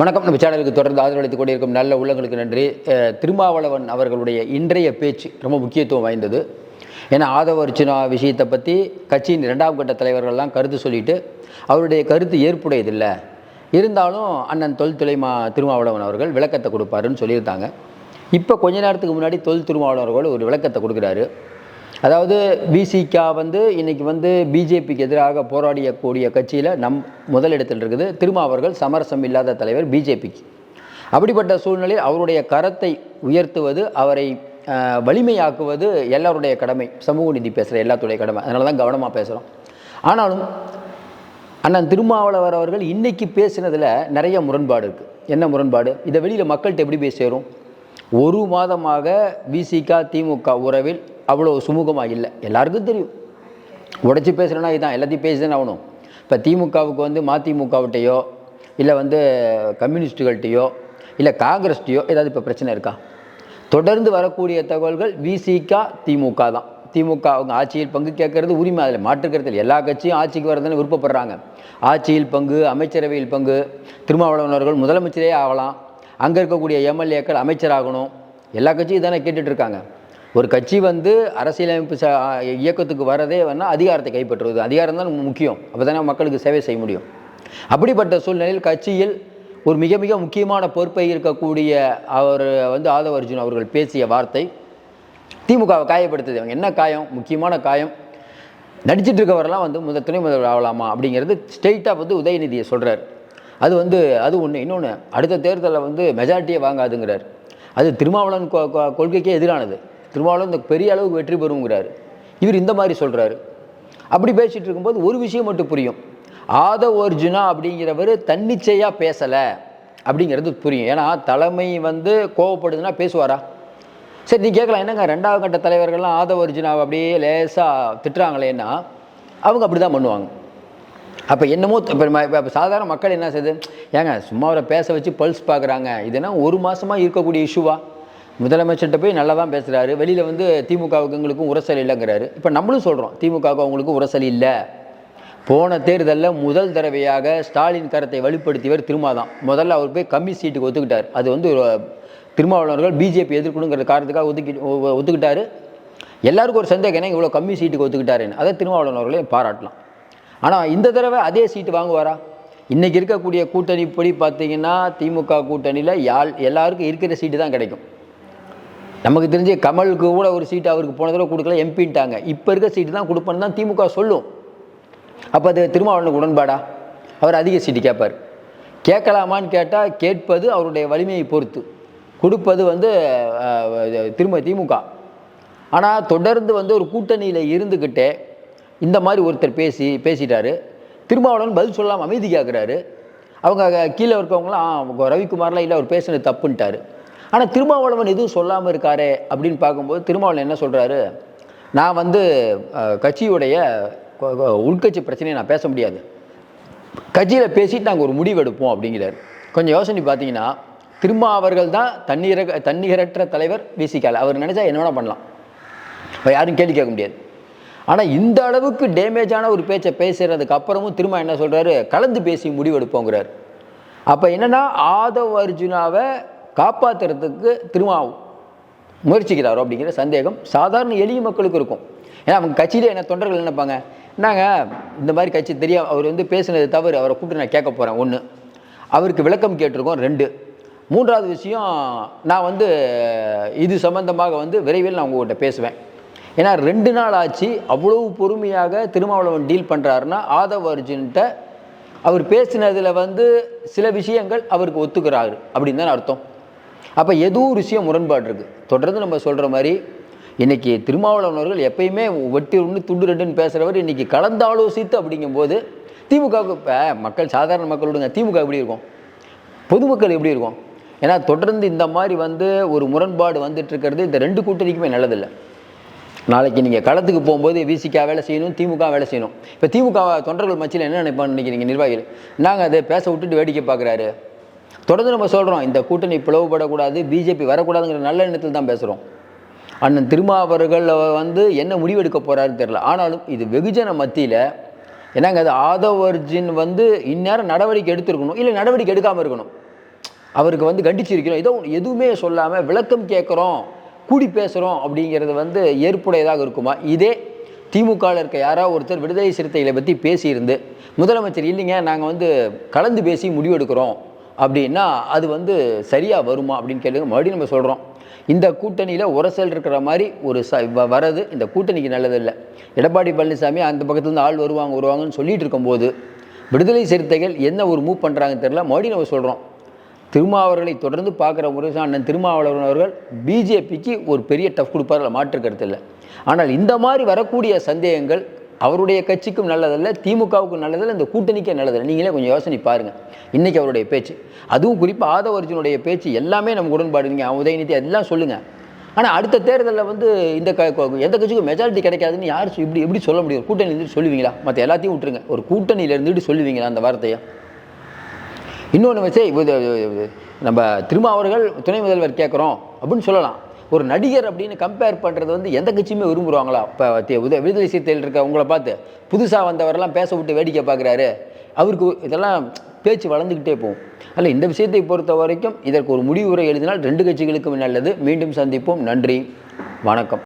வணக்கம். நம்ம சேனலுக்கு தொடர்ந்து ஆதரவளித்துக் கொண்டிருக்கும் நல்ல உள்ளங்களுக்கு நன்றி. திருமாவளவன் அவர்களுடைய இன்றைய பேச்சு ரொம்ப முக்கியத்துவம் வாய்ந்தது. ஏன்னா ஆதவ அர்ச்சுனா விஷயத்தை பற்றி கட்சியின் இரண்டாம் கட்ட தலைவர்கள்லாம் கருத்து சொல்லிட்டு அவருடைய கருத்து ஏற்புடையதில்லை. இருந்தாலும் அண்ணன் தொல் துலைமா திருமாவளவன் அவர்கள் விளக்கத்தை கொடுப்பாருன்னு சொல்லியிருந்தாங்க இப்போ கொஞ்ச நேரத்துக்கு முன்னாடி தொல் திருமாவளவன் அவர்கள் ஒரு விளக்கத்தை கொடுக்குறாரு. அதாவது விசிகா வந்து இன்னைக்கு வந்து பிஜேபிக்கு எதிராக போராடியக்கூடிய கட்சியில் நம் முதலிடத்தில் இருக்குது. திருமா அவர்கள் சமரசம் இல்லாத தலைவர் பிஜேபிக்கு அப்படிப்பட்ட சூழ்நிலையில் அவருடைய கரத்தை உயர்த்துவது அவரை வலிமையாக்குவது எல்லாருடைய கடமை. சமூக நீதி பேசுகிற எல்லாத்துடைய கடமை. அதனால தான் கவனமாக பேசுகிறோம் ஆனாலும் அண்ணன் திருமாவளவர் அவர்கள் இன்றைக்கி பேசினதில் நிறைய முரண்பாடு இருக்குது என்ன முரண்பாடு? இதை வெளியில் மக்கள்கிட்ட எப்படி போய் சேரும்? ஒரு மாதமாக விசிகா திமுக உறவில் அவ்வளோ சுமூகமாக இல்லை. எல்லாருக்கும் தெரியும். உடைச்சி பேசுகிறேன்னா இதுதான் எல்லாத்தையும் பேசி தானே ஆகணும். இப்போ திமுகவுக்கு வந்து மதிமுகவிட்டையோ இல்லை வந்து கம்யூனிஸ்ட்டுகள்கிட்டையோ இல்லை காங்கிரஸ்கிட்டையோ ஏதாவது இப்போ பிரச்சனை இருக்கா? தொடர்ந்து வரக்கூடிய தகவல்கள் விசிகா திமுக தான். திமுக அவங்க ஆட்சியில் பங்கு கேட்கறது உரிமை அதில் மாற்றுக்கிறது எல்லா கட்சியும் ஆட்சிக்கு வரதுன்னு விருப்பப்படுறாங்க. ஆட்சியில் பங்கு அமைச்சரவையில் பங்கு திருமாவளவனர்கள் முதலமைச்சரே ஆகலாம். அங்கே இருக்கக்கூடிய எம்எல்ஏக்கள் அமைச்சராகணும். எல்லா கட்சியும் தானே கேட்டுட்ருக்காங்க ஒரு கட்சி வந்து அரசியலமைப்பு ச இயக்கத்துக்கு வரதே வேணால் அதிகாரத்தை கைப்பற்றுவது. அதிகாரம் தான் முக்கியம். அப்போ தானே மக்களுக்கு சேவை செய்ய முடியும். அப்படிப்பட்ட சூழ்நிலையில் கட்சியில் ஒரு மிக மிக முக்கியமான பொறுப்பை இருக்கக்கூடிய அவர் வந்து ஆதவ அர்ஜுன் அவர்கள் பேசிய வார்த்தை திமுகவை காயப்படுத்துது. அவங்க என்ன காயம்? முக்கியமான காயம் நடிச்சிட்டு இருக்கவரெல்லாம் வந்து முதல் துணை முதல்வர் ஆகலாமா? அப்படிங்கிறது ஸ்ட்ரெயிட்டாக வந்து உதயநிதியை சொல்கிறார் அது வந்து அது ஒன்று இன்னொன்று அடுத்த தேர்தலில் வந்து மெஜாரிட்டியை வாங்காதுங்கிறார். அது திருமாவளவன் கொ- கொள்கைக்கே எதிரானது. திருமாவளவன் இந்த பெரிய அளவுக்கு வெற்றி பெறுங்கிறாரு இவர் இந்த மாதிரி சொல்கிறாரு அப்படி பேசிகிட்டு இருக்கும்போது ஒரு விஷயம் மட்டும் புரியும். ஆத அர்ஜுனா அப்படிங்கிறவர் தன்னிச்சையாக பேசலை அப்படிங்கிறது புரியும். ஏன்னா தலைமை வந்து கோவப்படுதுன்னா பேசுவாரா? சரி நீ கேட்கலாம் என்னங்க ரெண்டாவது கட்ட தலைவர்கள்லாம் ஆத அர்ஜுனாவை அப்படியே லேசாக திட்டுறாங்களேன்னா அவங்க அப்படி தான் பண்ணுவாங்க. அப்போ என்னமோ இப்போ இப்போ சாதாரண மக்கள் என்ன செய்யுது ஏங்க சும்மா அவரை பேச வச்சு பல்ஸ் பார்க்குறாங்க இதுனா ஒரு மாதமாக இருக்கக்கூடிய இஷ்யூவா? முதலமைச்சர்கிட்ட போய் நல்லா தான் பேசுகிறாரு வெளியில் வந்து திமுகவுக்கு எங்களுக்கும் உரசல் இல்லைங்கிறாரு. இப்போ நம்மளும் சொல்கிறோம் திமுகவுக்கு அவங்களுக்கும் உரசல் இல்லை. போன தேர்தலில் முதல் தடவையாக ஸ்டாலின் கரத்தை வலுப்படுத்தியவர் திருமாதான். முதல்ல அவர் போய் கம்மி சீட்டுக்கு ஒத்துக்கிட்டார். அது வந்து ஒரு திருமாவளவர்கள் பிஜேபி எதிர்க்கணுங்கிற காரணத்துக்காக ஒதுக்கி ஒத்துக்கிட்டாரு. எல்லாருக்கும் ஒரு சந்தேகம் என்ன இவ்வளோ கம்மி சீட்டுக்கு ஒத்துக்கிட்டாருன்னு? அதை திருமாவளவன் அவர்களையும் பாராட்டலாம். ஆனால் இந்த தடவை அதே சீட்டு வாங்குவாரா? இன்றைக்கி இருக்கக்கூடிய கூட்டணிப்படி பார்த்தீங்கன்னா திமுக கூட்டணியில் யாழ் எல்லாருக்கும் இருக்கிற சீட்டு தான் கிடைக்கும். நமக்கு தெரிஞ்சு கமலுக்கு கூட ஒரு சீட்டு அவருக்கு போன தடவை கொடுக்கல எம்பின்ட்டாங்க இப்போ இருக்க சீட்டு தான் கொடுப்பேன்னு தான் திமுக சொல்லும். அப்போ அது திருமாவளவனுக்கு உடன்பாடா? அவர் அதிக சீட்டு கேட்பார் கேட்கலாமான்னு கேட்டால் கேட்பது அவருடைய வலிமையை பொறுத்து. கொடுப்பது வந்து திரும்ப திமுக. ஆனால் தொடர்ந்து வந்து ஒரு கூட்டணியில் இருந்துக்கிட்டே இந்த மாதிரி ஒருத்தர் பேசி பேசிட்டாரு. திருமாவளவன் பதில் சொல்லாமல் அமைதி கேட்குறாரு அவங்க கீழே இருக்கவங்களாம் ரவிக்குமார்லாம் இல்லை அவர் பேசுனது தப்புன்ட்டார். ஆனால் திருமாவளவன் எதுவும் சொல்லாமல் இருக்காரே அப்படின்னு பார்க்கும்போது திருமாவளவன் என்ன சொல்கிறாரு நான் வந்து கட்சியுடைய உள்கட்சி பிரச்சனையை நான் பேச முடியாது. கட்சியில் பேசிட்டு நாங்கள் ஒரு முடிவு எடுப்போம் அப்படிங்கிறார். கொஞ்சம் யோசனை பார்த்தீங்கன்னா திருமா அவர்கள் தான் தண்ணீர தண்ணீரற்ற தலைவர் விசிகால் அவர் நினச்சா என்ன பண்ணலாம். இப்போ யாரும் கேள்வி கேட்க முடியாது. ஆனால் இந்த அளவுக்கு டேமேஜான ஒரு பேச்சை பேசுகிறதுக்கு அப்புறமும் திரும்ப என்ன சொல்கிறாரு கலந்து பேசி முடிவெடுப்போங்கிறார் அப்போ என்னன்னா ஆதவ் அர்ஜுனாவை காப்பாற்றுறதுக்கு திருமாவும் முயற்சிக்கிறாரோ அப்படிங்கிற சந்தேகம் சாதாரண எளிய மக்களுக்கு இருக்கும். ஏன்னா அவங்க கட்சியிலே என்ன தொண்டர்கள் நினைப்பாங்க? நாங்கள் இந்த மாதிரி கட்சி தெரியும் அவர் வந்து பேசுனது தவறு அவரை கூப்பிட்டு நான் கேட்க போகிறேன் ஒன்று அவருக்கு விளக்கம் கேட்டிருக்கோம். ரெண்டு மூன்றாவது விஷயம் நான் வந்து இது சம்பந்தமாக வந்து விரைவில் நான் உங்கள்கிட்ட பேசுவேன். ஏன்னா ரெண்டு நாள் ஆச்சு அவ்வளவு பொறுமையாக திருமாவளவன் டீல் பண்ணுறாருன்னா ஆதவ் அர்ஜுன்கிட்ட அவர் பேசினதில் வந்து சில விஷயங்கள் அவருக்கு ஒத்துக்கிறாரு அப்படின்னு தான் அர்த்தம். அப்போ ஏதோ ஒரு விஷயம் முரண்பாடு இருக்குது தொடர்ந்து நம்ம சொல்கிற மாதிரி இன்றைக்கி திருமாவளவனவர்கள் எப்பயுமே வெட்டி ஒன்று துண்டு ரெண்டுன்னு பேசுகிறவர் இன்றைக்கி கலந்தாலோசித்து அப்படிங்கும்போது திமுகவுக்கு இப்போ மக்கள் சாதாரண மக்கள் விடுங்க திமுக எப்படி இருக்கும்? பொதுமக்கள் எப்படி இருக்கும்? ஏன்னா தொடர்ந்து இந்த மாதிரி வந்து ஒரு முரண்பாடு வந்துட்டுருக்கிறது இந்த ரெண்டு கூட்டணிக்குமே நல்லதில்லை. நாளைக்கு நீங்கள் களத்துக்கு போகும்போது விசிகா வேலை செய்யணும் திமுக வேலை செய்யணும். இப்போ திமுக தொண்டர்கள் மத்தியில் என்ன நினைப்பான்னு நினைக்கிறீங்க நிர்வாகிகள்? நாங்கள் அதை பேச விட்டுட்டு வேடிக்கை பார்க்குறாரு தொடர்ந்து நம்ம சொல்கிறோம் இந்த கூட்டணி பிளவுபடக்கூடாது பிஜேபி வரக்கூடாதுங்கிற நல்ல எண்ணத்தில் தான் பேசுகிறோம் அண்ணன் திருமாவர்கள் வந்து என்ன முடிவெடுக்க போகிறாருன்னு தெரில ஆனாலும் இது வெகுஜன மத்தியில் என்னங்க அது ஆதவர்ஜின் அர்ஜுன் வந்து இந்நேரம் நடவடிக்கை எடுத்திருக்கணும் இல்லை நடவடிக்கை எடுக்காமல் இருக்கணும். அவருக்கு வந்து கண்டிச்சிருக்கிறோம் ஏதோ எதுவுமே சொல்லாமல் விளக்கம் கேட்குறோம் கூடி பேசுகிறோம் அப்படிங்கிறது வந்து ஏற்புடையதாக இருக்குமா? இதே திமுகவில் இருக்க யாராவது ஒருத்தர் விடுதலை சிறுத்தைகளை பற்றி பேசியிருந்து முதலமைச்சர் இல்லைங்க நாங்கள் வந்து கலந்து பேசி முடிவெடுக்கிறோம். அப்படின்னா அது வந்து சரியாக வருமா அப்படின்னு கேளுங்க. மறுபடியும் நம்ம சொல்கிறோம் இந்த கூட்டணியில் உரசல் இருக்கிற மாதிரி ஒரு ச வ- வரது இந்த கூட்டணிக்கு நல்லதில்லை. எடப்பாடி பழனிசாமி அந்த பக்கத்துலேருந்து ஆள் வருவாங்க வருவாங்கன்னு சொல்லிட்டு இருக்கும்போது விடுதலை சிறுத்தைகள் என்ன ஒரு மூவ் பண்ணுறாங்கன்னு தெரியல. மறுபடியும் நம்ம சொல்கிறோம் திருமாவர்களை தொடர்ந்து பார்க்குற முருகன் அண்ணன் திருமாவளவன் அவர்கள் பிஜேபிக்கு ஒரு பெரிய டஃப் கொடுப்பார்கள் மாற்று கருத்து இல்லை. ஆனால் இந்த மாதிரி வரக்கூடிய சந்தேகங்கள் அவருடைய கட்சிக்கும் நல்லதல்ல திமுகவுக்கும் நல்லதல்ல இந்த கூட்டணிக்கே நல்லதில்லை. நீங்களே கொஞ்சம் யோசனை பாருங்கள் இன்றைக்கி அவருடைய பேச்சு. அதுவும் குறிப்பாக ஆதவ அர்ஜுனுடைய பேச்சு எல்லாமே நமக்கு உடன்பாடு. நீங்கள் உதயநிதி எல்லாம் சொல்லுங்கள் ஆனால் அடுத்த தேர்தலில் வந்து இந்த க எந்த கட்சிக்கும் மெஜாரிட்டி கிடைக்காதுன்னு யார் இப்படி எப்படி சொல்ல முடியும்? கூட்டணி இருந்துட்டு சொல்லுவீங்களா? மற்ற எல்லாத்தையும் விட்டுருங்க. ஒரு கூட்டணியில் இருந்துட்டு சொல்லுவீங்களா அந்த வார்த்தையை? இன்னொன்று வச்சு இது இது நம்ம திருமாவர்கள் துணை முதல்வர் கேட்குறோம் அப்படின்னு சொல்லலாம். ஒரு நடிகர் அப்படின்னு கம்பேர் பண்ணுறது வந்து எந்த கட்சியுமே விரும்புகிறாங்களா இப்போ உத விடுதலை சிறுத்தையில் இருக்க உங்களை பார்த்து புதுசாக வந்தவரெல்லாம் பேச விட்டு வேடிக்கை பார்க்குறாரு. அவருக்கு இதெல்லாம் பேச்சு வளர்ந்துக்கிட்டே போகும். அதில் இந்த விஷயத்தை பொறுத்த வரைக்கும் இதற்கு ஒரு முடிவுரை எழுதினால் ரெண்டு கட்சிகளுக்கும் நல்லது. மீண்டும் சந்திப்போம். நன்றி. வணக்கம்.